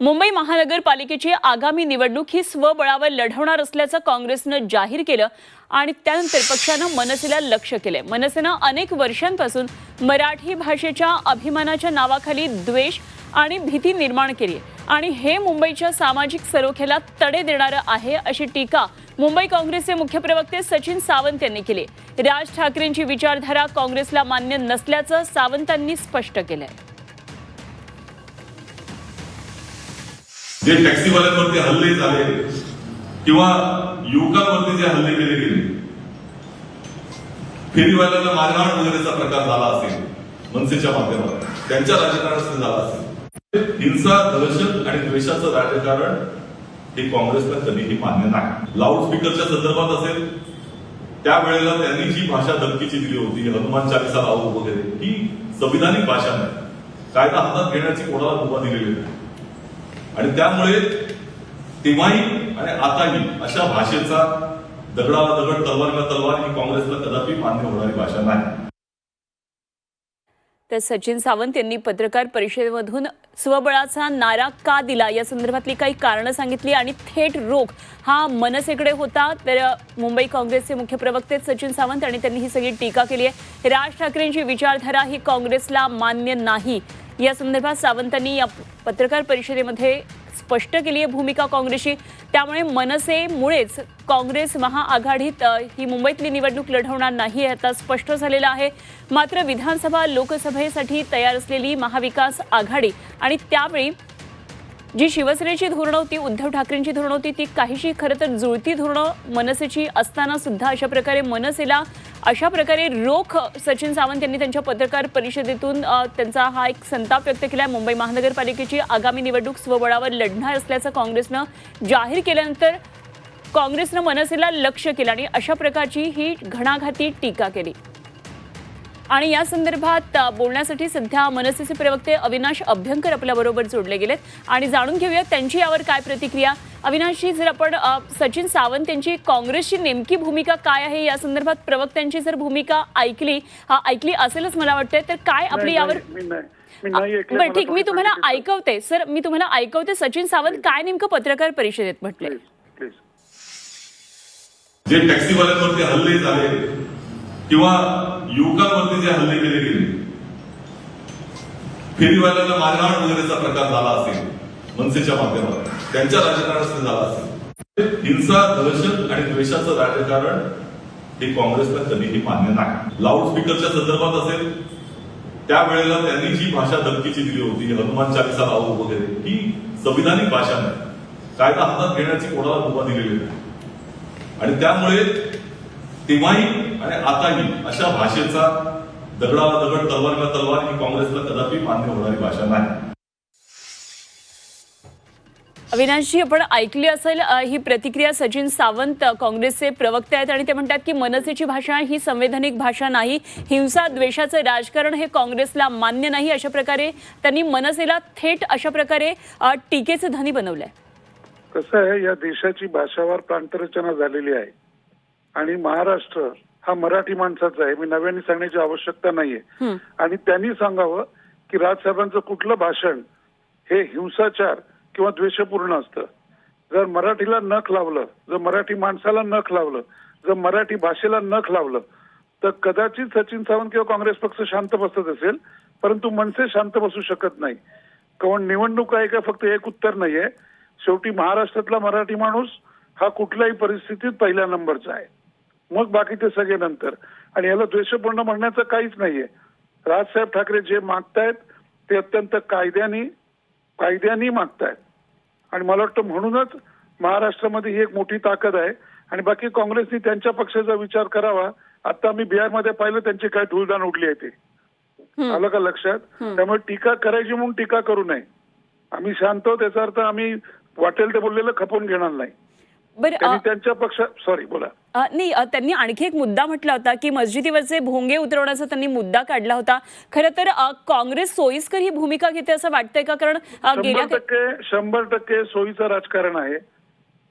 मुंबई महानगरपालिकेची आगामी निवडणूक ही स्वबळावर लढवणार असल्याचं काँग्रेसनं जाहीर केलं आणि त्यानंतर पक्षानं मनसेला लक्ष केलं मनसेनं अनेक वर्षांपासून मराठी भाषेच्या अभिमानाच्या नावाखाली द्वेष आणि भीती निर्माण केली आणि हे मुंबईच्या सामाजिक सरोख्याला तडे देणारं आहे अशी टीका मुंबई काँग्रेसचे मुख्य प्रवक्ते सचिन सावंत यांनी केली राज ठाकरेंची विचारधारा काँग्रेसला मान्य नसल्याचं सावंतांनी स्पष्ट केलंय. जे टॅक्सीवाल्यांवरती हल्ले झाले किंवा युवकांवरती जे हल्ले केले गेले फेरीवाल्यांना मारहाण वगैरेचा प्रकार झाला असेल मनसेच्या माध्यमात त्यांच्या राजकारणात झाला असेल. हिंसा दहशत आणि द्वेषाचं राजकारण हे काँग्रेसला कधीही मान्य नाही. लाऊडस्पीकरच्या संदर्भात असेल त्यावेळेला त्यांनी जी भाषा धमकीची दिली होती हनुमान चालिसा लावू वगैरे ही संविधानिक भाषा नाही. कायदा हातात घेण्याची कोणाला मुभा दिलेली नाही. आणि त्यामुळे तेव्हाही आणि आताही अशा भाषेचा दगडाला दगड तलवारीला तलवार ही काँग्रेसला कदापि मान्य होणारी भाषा नाही. तर सचिन सावंत यांनी पत्रकार परिषदेमधून स्वबळाचा नारा का दिला? या संदर्भातली काही कारणं सांगितली आणि थेट रोख हा मनसेकडे होता. तर मुंबई काँग्रेसचे मुख्य प्रवक्ते सचिन सावंत आणि त्यांनी ही सगळी टीका केली आहे. राज ठाकरेंची विचारधारा ही काँग्रेसला मान्य नाही. या संदर्भात सावंतांनी या पत्रकार परिषदेमध्ये स्पष्ट केली आहे भूमिका काँग्रेसची. त्यामुळे मनसेमुळेच काँग्रेस महाआघाडीत ही मुंबईतली निवडणूक लढवणार नाही आता स्पष्ट झालेलं आहे. मात्र विधानसभा लोकसभेसाठी तयार असलेली महाविकास आघाडी आणि त्यावेळी जी शिवसेनेची धोरणं होती उद्धव ठाकरेंची धोरणं होती ती काहीशी खरं तर जुळती धोरणं मनसेची असताना सुद्धा अशा प्रकारे मनसेला अशा प्रकारे रोख सचिन सावंत यांनी त्यांच्या पत्रकार परिषदेतून त्यांचा हा एक संताप व्यक्त केला मुंबई महानगरपालिकेची आगामी निवडणूक स्वबळावर लढणार असल्याचं काँग्रेसनं जाहीर केल्यानंतर काँग्रेसनं मनसेला लक्ष केलं आणि अशा प्रकारची ही घणाघाती टीका केली. आणि या संदर्भात बोलण्यासाठी सध्या मनसेचे प्रवक्ते अविनाश अभ्यंकर आपल्याबरोबर जोडले गेलेत. आणि जाणून घेऊया त्यांची यावर काय प्रतिक्रिया. अविनाशजी जर आपण सचिन सावंत यांची काँग्रेसची नेमकी भूमिका काय आहे या संदर्भात प्रवक्त्यांची जर भूमिका ऐकली अ, ऐकली असेलच मला वाटतंय तर काय आपली यावर. बरं ठीक मी तुम्हाला. ऐकवते सर मी तुम्हाला ऐकवते सचिन सावंत काय नेमकं पत्रकार परिषदेत प्लीज जे टॅक्सीवाल्यांवरती हल्ले झाले किंवा युवकांवरती जे हल्ले केले गेले फेरीवाल्यांना मारहाण वगैरेचा प्रकार झाला असेल मनसेच्या माध्यमात त्यांच्या राजकारणात झाला असेल. हिंसा दहशत आणि द्वेषाचं राजकारण हे काँग्रेसला कधीही मान्य नाही. लाऊडस्पीकरच्या संदर्भात असेल त्यावेळेला त्यांनी जी भाषा धमकीची दिली होती हनुमान चालिसा लावू वगैरे ही संविधानिक भाषा नाही. कायदा हातात घेण्याची कोणाला मुभा दिलेली नाही. आणि त्यामुळे तेव्हाही आणि आताही अशा भाषेचा दगडाला दगड तलवारीला तलवार ही काँग्रेसला कदापि मान्य होणारी भाषा नाही. अविनाशजी आपण ऐकली असेल ही प्रतिक्रिया सचिन सावंत काँग्रेसचे प्रवक्ते आहेत आणि ते म्हणतात की मनसेची भाषा ही संवैधानिक भाषा नाही. हिंसा द्वेषाचं राजकारण हे काँग्रेसला मान्य नाही अशा प्रकारे. त्यांनी मनसेला थेट अशा प्रकारे टीकेचं धनी बनवलंय. कसं आहे या देशाची भाषावार प्रांतरचना झालेली आहे. आणि महाराष्ट्र हा मराठी माणसाचा आहे. मी नव्याने सांगण्याची आवश्यकता नाहीये. आणि त्यांनी सांगावं की राजसाहेबांचं कुठलं भाषण हे हिंसाचार किंवा द्वेषपूर्ण असतं. जर मराठीला नख लावलं जर मराठी माणसाला नख लावलं जर मराठी भाषेला नख लावलं तर कदाचित सचिन सावंत किंवा काँग्रेस पक्ष शांत बसत असेल परंतु मनसे शांत बसू शकत नाही. कारण निवडणूक आहे का फक्त एक उत्तर नाहीये. शेवटी महाराष्ट्रातला मराठी माणूस हा कुठल्याही परिस्थितीत पहिल्या नंबरचा आहे. मग बाकीचे सगळे नंतर. आणि याला द्वेषपूर्ण म्हणण्याचं काहीच नाहीये. राजसाहेब ठाकरे जे मागतायत ते अत्यंत कायद्यानी कायद्यानी मागतायत. आणि मला वाटतं म्हणूनच महाराष्ट्रामध्ये ही एक मोठी ताकद आहे. आणि बाकी काँग्रेसनी त्यांच्या पक्षाचा विचार करावा. आता मी बिहारमध्ये पाहिलं त्यांची काय धुळदाण उडली आहे ते. आलं का लक्षात? त्यामुळे टीका करायची म्हणून टीका करू नये. आम्ही शांत त्याचा अर्थ आम्ही वाटेल ते बोललेलं खपवून घेणार नाही. बरं त्यांच्या पक्षा सॉरी बोला. नाही त्यांनी आणखी एक मुद्दा म्हटला होता की मस्जिदीवरचे भोंगे उतरवण्याचा त्यांनी मुद्दा काढला होता. खरं तर काँग्रेस सोयीस्कर ही भूमिका घेते असं वाटतंय का? कारण गेल्या शंभर टक्के शंभर टक्के सोयीचं राजकारण आहे.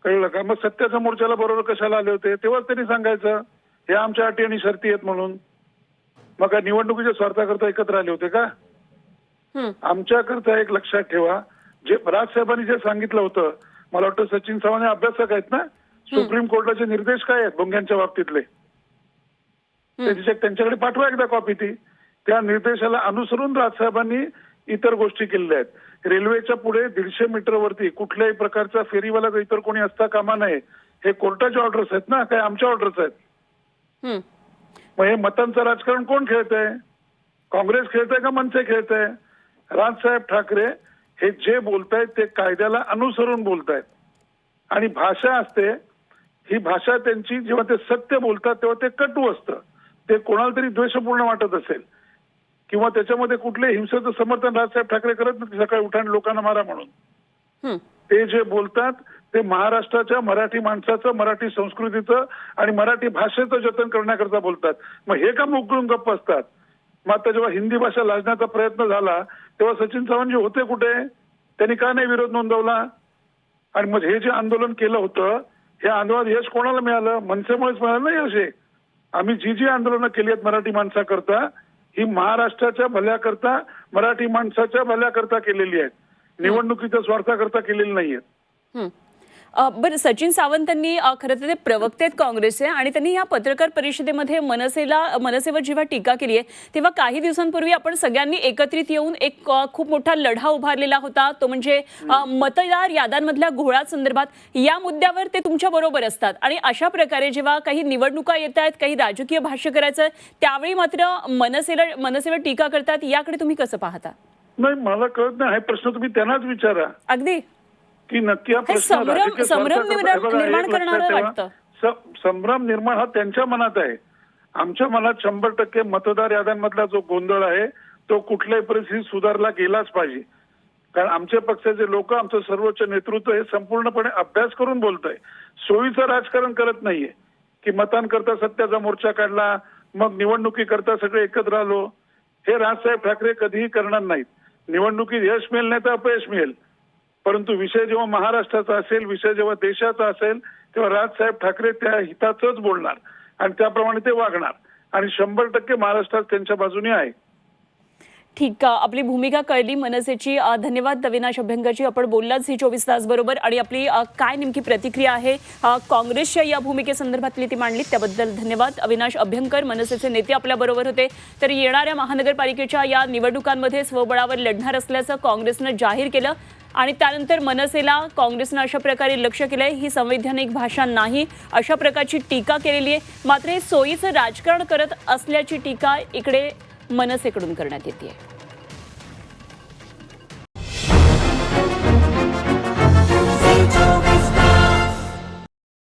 कळलं का? मग सत्याच्या मोर्चाला बरोबर कशाला आले होते? तेव्हाच त्यांनी सांगायचं हे आमच्या अटी आणि शर्ती आहेत म्हणून. मग काय निवडणुकीच्या स्वार्थाकरता एकत्र आले होते का. आमच्याकरता एक लक्षात ठेवा जे राजसाहेबांनी जे सांगितलं होतं मला वाटतं सचिन हे अभ्यासक आहेत ना? सुप्रीम कोर्टाचे निर्देश काय आहेत भोंग्यांच्या बाबतीतले? त्याची त्यांच्याकडे पाठवा एकदा कॉपी ती. त्या निर्देशाला अनुसरून राजसाहेबांनी इतर गोष्टी केलेल्या आहेत. रेल्वेच्या पुढे दीडशे मीटर वरती कुठल्याही प्रकारचा फेरीवाला इतर कोणी असता कामा नये. हे कोर्टाचे ऑर्डर्स आहेत ना? काय आमच्या ऑर्डर्स आहेत. मग हे मतांचं राजकारण कोण खेळत आहे काँग्रेस खेळत आहे का मनसे खेळत आहे राजसाहेब ठाकरे हे जे बोलतायत ते कायद्याला अनुसरून बोलतायत. आणि भाषा असते ही भाषा त्यांची जेव्हा ते सत्य बोलतात तेव्हा ते कटू असतं. ते कोणाला तरी द्वेषपूर्ण वाटत असेल. किंवा त्याच्यामध्ये कुठले हिंसेचं समर्थन राजसाहेब ठाकरे करत नाही सकाळी उठाण लोकांना मारा म्हणून. ते जे बोलतात ते महाराष्ट्राच्या मराठी माणसाचं मराठी संस्कृतीचं आणि मराठी भाषेचं जतन करण्याकरता बोलतात. मग हे का मोकळून गप्प असतात. मग आता जेव्हा हिंदी भाषा लाजण्याचा प्रयत्न झाला तेव्हा सचिन सावंतजी होते कुठे? त्यांनी का नाही विरोध नोंदवला? आणि मग हे जे आंदोलन केलं होतं हे आंदोलन यश कोणाला मिळालं? मनसेमुळेच मिळालं नाही यश हे? आम्ही जी जी आंदोलनं केली आहेत मराठी माणसाकरता ही महाराष्ट्राच्या भल्याकरता मराठी माणसाच्या भल्याकरता केलेली आहेत. निवडणुकीच्या स्वार्थाकरता केलेली नाहीयेत. बरं सचिन सावंतांनी खरं तर ते प्रवक्ते आहेत काँग्रेसचे आणि त्यांनी या पत्रकार परिषदेमध्ये मनसेला मनसेवर जेव्हा टीका केली आहे तेव्हा काही दिवसांपूर्वी आपण सगळ्यांनी एकत्रित येऊन एक खूप मोठा लढा उभारलेला होता. तो म्हणजे मतदार याद्यांमधल्या घोळा संदर्भात. या मुद्द्यावर ते तुमच्या बरोबर असतात आणि अशा प्रकारे जेव्हा काही निवडणुका येत आहेत काही राजकीय भाष्य करायचं त्यावेळी मात्र मनसेला मनसेवर टीका करतात. याकडे तुम्ही कसं पाहता? नाही मला कळत नाही. हा प्रश्न तुम्ही त्यांनाच विचारा. अगदी. की नक्की हा प्रश्न संभ्रम- राजकीय संभ्रम स्वार्थाकरता- निर्माण- हे बघा, एक निर्माण लक्षात करणारं ठेवा. वाटतं. स- संभ्रम निर्माण हा त्यांच्या मनात आहे. आमच्या मनात शंभर टक्के मतदार याद्यांमधला जो गोंधळ आहे तो कुठल्याही परिस्थितीत सुधारला गेलाच पाहिजे. कारण आमच्या पक्षाचे लोक आमचं सर्वोच्च नेतृत्व हे संपूर्णपणे अभ्यास करून बोलत आहे सोयीचं राजकारण करत नाहीये. की मतांकरता सत्याचा मोर्चा काढला मग निवडणुकीकरता सगळे एकत्र आलो. हे राजसाहेब ठाकरे कधीही करणार नाहीत. निवडणुकीत यश मिळेल नाही तर अपयश मिळेल. परंतु विषय जेव्हा महाराष्ट्राचा असेल विषय जेव्हा देशाचा असेल तेव्हा राजसाहेब ठाकरे त्या हिताचंच बोलणार आणि त्याप्रमाणे ते वागणार. आणि शंभर टक्के महाराष्ट्रात त्यांच्या बाजूने आहे. ठीक आपली भूमिका कळली मनसेची. धन्यवाद अविनाश अभ्यंगाची आपण बोललाच ही चोवीस तास बरोबर आणि आपली काय नेमकी प्रतिक्रिया आहे? काँग्रेसच्या या भूमिकेसंदर्भातली ती मांडली. त्याबद्दल धन्यवाद. अविनाश अभ्यंकर मनसेचे नेते आपल्या बरोबर होते. तर येणाऱ्या महानगरपालिकेच्या या निवडणुकांमध्ये स्वबळावर लढणार असल्याचं काँग्रेसनं जाहीर केलं. आणि त्यानंतर मनसेला काँग्रेसनं अशा प्रकारे लक्ष केलंय. ही संवैधानिक भाषा नाही. अशा प्रकारची टीका केलेली आहे. मात्र हे सोयीचं राजकारण करत असल्याची टीका इकडे मनसेकडून करण्यात येते आहे.